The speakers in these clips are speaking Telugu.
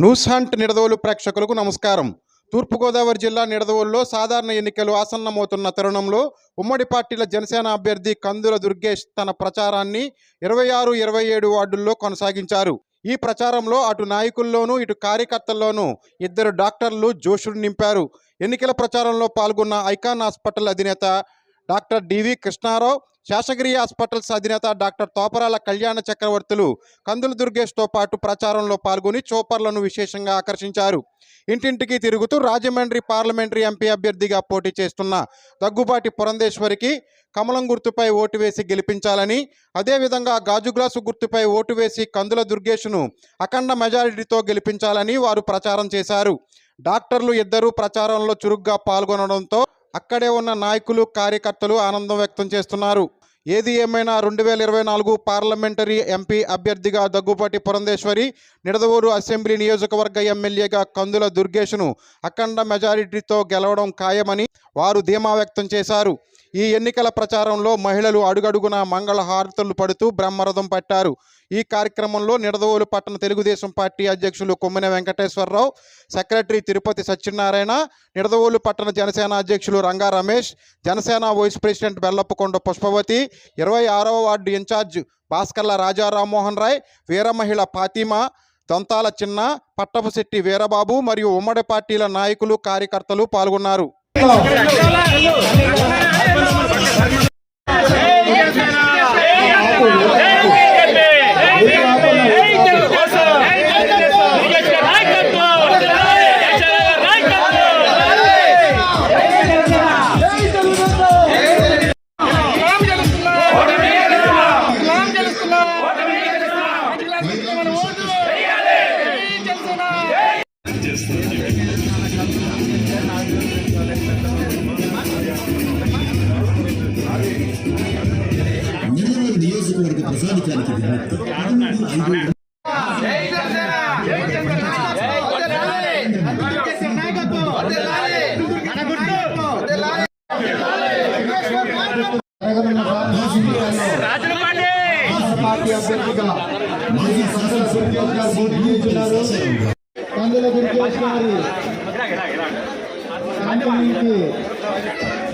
న్యూస్ హంట్ నిడదవోలు ప్రేక్షకులకు నమస్కారం. తూర్పుగోదావరి జిల్లా నిడదవోలులో సాధారణ ఎన్నికలు ఆసన్నమవుతున్న తరుణంలో ఉమ్మడి పార్టీల జనసేన అభ్యర్థి కందుల దుర్గేష్ తన ప్రచారాన్ని ఇరవై ఆరు ఇరవై ఏడు వార్డుల్లో కొనసాగించారు. ఈ ప్రచారంలో అటు నాయకుల్లోనూ ఇటు కార్యకర్తల్లోనూ ఇద్దరు డాక్టర్లు జోషుడు నింపారు. ఎన్నికల ప్రచారంలో పాల్గొన్న ఐకాన్ హాస్పిటల్ అధినేత doctor DV Krishnarao Sasagiri hospitals అధినేత డాక్టర్ తోపరాల కళ్యాణ చక్రవర్తులు కందుల దుర్గేష్తో పాటు ప్రచారంలో పాల్గొని చోపర్లను విశేషంగా ఆకర్షించారు. ఇంటింటికి తిరుగుతూ రాజమండ్రి పార్లమెంటరీ ఎంపీ అభ్యర్థిగా పోటీ చేస్తున్న దగ్గుబాటి పురంధేశ్వరికి కమలం గుర్తుపై ఓటు వేసి గెలిపించాలని అదేవిధంగా గాజు గ్లాసు గుర్తుపై ఓటు వేసి కందుల దుర్గేష్ను అఖండ మెజారిటీతో గెలిపించాలని వారు ప్రచారం చేశారు. డాక్టర్లు ఇద్దరూ ప్రచారంలో చురుగ్గా పాల్గొనడంతో అక్కడే ఉన్న నాయకులు కార్యకర్తలు ఆనందం వ్యక్తం చేస్తున్నారు. ఏది ఏమైనా రెండు వేల ఇరవై నాలుగు పార్లమెంటరీ ఎంపీ అభ్యర్థిగా దగ్గుపాటి పురంధేశ్వరి నిడదవూరు అసెంబ్లీ నియోజకవర్గ ఎమ్మెల్యేగా కందుల దుర్గేష్ను అఖండ మెజారిటీతో గెలవడం ఖాయమని వారు ధీమా వ్యక్తం చేశారు. ఈ ఎన్నికల ప్రచారంలో మహిళలు అడుగడుగున మంగళ హారతులు పడుతూ బ్రహ్మరథం పట్టారు. ఈ కార్యక్రమంలో నిడదవోలు పట్టణ తెలుగుదేశం పార్టీ అధ్యక్షులు కొమ్మిన వెంకటేశ్వరరావు సెక్రటరీ తిరుపతి సత్యనారాయణ నిడదవోలు పట్టణ జనసేన అధ్యక్షులు రంగా రమేష్ జనసేన వైస్ ప్రెసిడెంట్ బెల్లప్పకొండ పుష్పవతి ఇరవై ఆరవ వార్డు ఇన్ఛార్జ్ భాస్కర్ల రాజా రామ్మోహన్ రాయ్ వీరమహిళ ఫాతిమా దొంతాల చిన్న పట్టపుశెట్టి వీరబాబు మరియు ఉమ్మడి పార్టీల నాయకులు కార్యకర్తలు పాల్గొన్నారు. నియోజకవర్గ ప్రజానికానికి విజ్ఞప్తి పార్టీ అభ్యర్థిగా మాజీ శాసనసభ్యులు గారు పోటీ చేస్తున్నారు కందుల దుర్గేష్ గారి క్యాంటీన్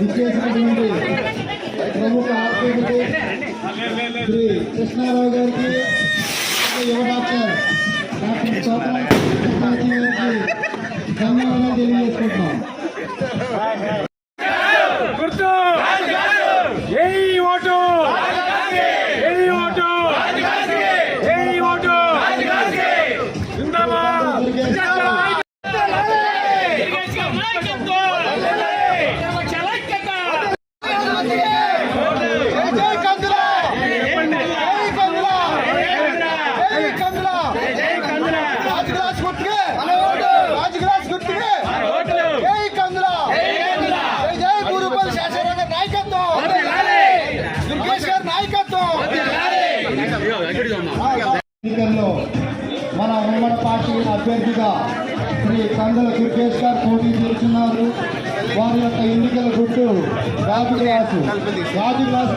ఇచ్చేసినటువంటి ప్రముఖ ఆర్థిక శ్రీ కృష్ణారావు గారికి యువ డాక్టర్ డాక్టర్ చోపా గారికి ధన్యవాదాలు తెలియజేసుకుంటున్నాం. స్పీకర్లో మన ఉమ్మడి పార్టీ అభ్యర్థిగా శ్రీ కందుల దుర్గేష్ గారు పోటీ చేస్తున్నారు. వారి యొక్క ఎన్నికల గుట్టు రాజు గ్లాసు. గాజు గ్లాస్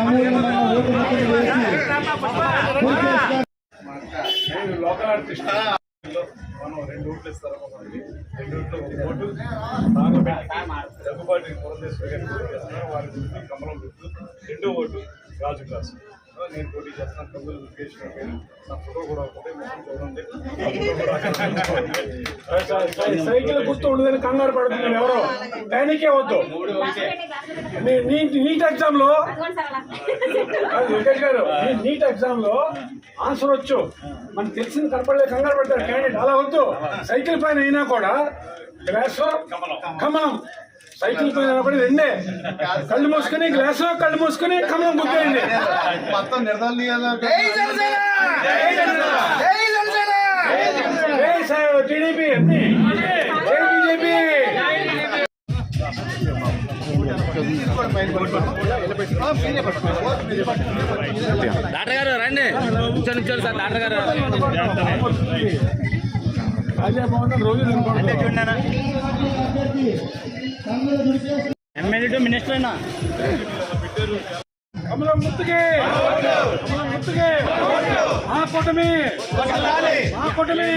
అమూల్యమైన ఓటు ముక్కలు వేసి దుర్గేష్ గారు మనం రెండు ఓట్లు ఇస్తారు మనకి రెండు ఓట్లు ఒక ఓటు నాగబెట్టి దగ్గుబాటి పురంధేశ్వరి వారి కమలం గుర్తు రెండో ఓటు రాజు నేను పోటీ చేస్తాను కబుల్ దుర్గేష్ పేరు నా ఫోటో కూడా ఒకటి సైకిల్ గుర్తు ఉండదని కంగారు పడుతున్నారు ఎవరో. దానికే వద్దు. నీట్ ఎగ్జామ్లో వెంకట్ గారు నీట్ ఎగ్జామ్లో ఆన్సర్ వచ్చు. మనకు తెలిసింది కనపడలేదు కంగారు పడతాడు క్యాండిడేట్. అలా వద్దు. సైకిల్ పైన అయినా కూడా గ్లాస్ కమలం. సైకిల్ పైన కూడా రెండే కళ్ళు మూసుకుని గ్లాస్ కళ్ళు మూసుకుని కమలం గుర్తేయండి మొత్తం నిర్ణయాలు టీడీపీ అన్ని జై బీజేపీ! డాక్టర్ గారు రండి. నిల్చోండి నిల్చోండి సార్ డాక్టర్ గారు అదే బాగుంది రోజు ఎమ్మెల్యే టు మినిస్టర్ అయినా. కమలం ముత్తుకి. కమలం ముత్తుకే. ఆ కూటమి. ఆ కూటమి.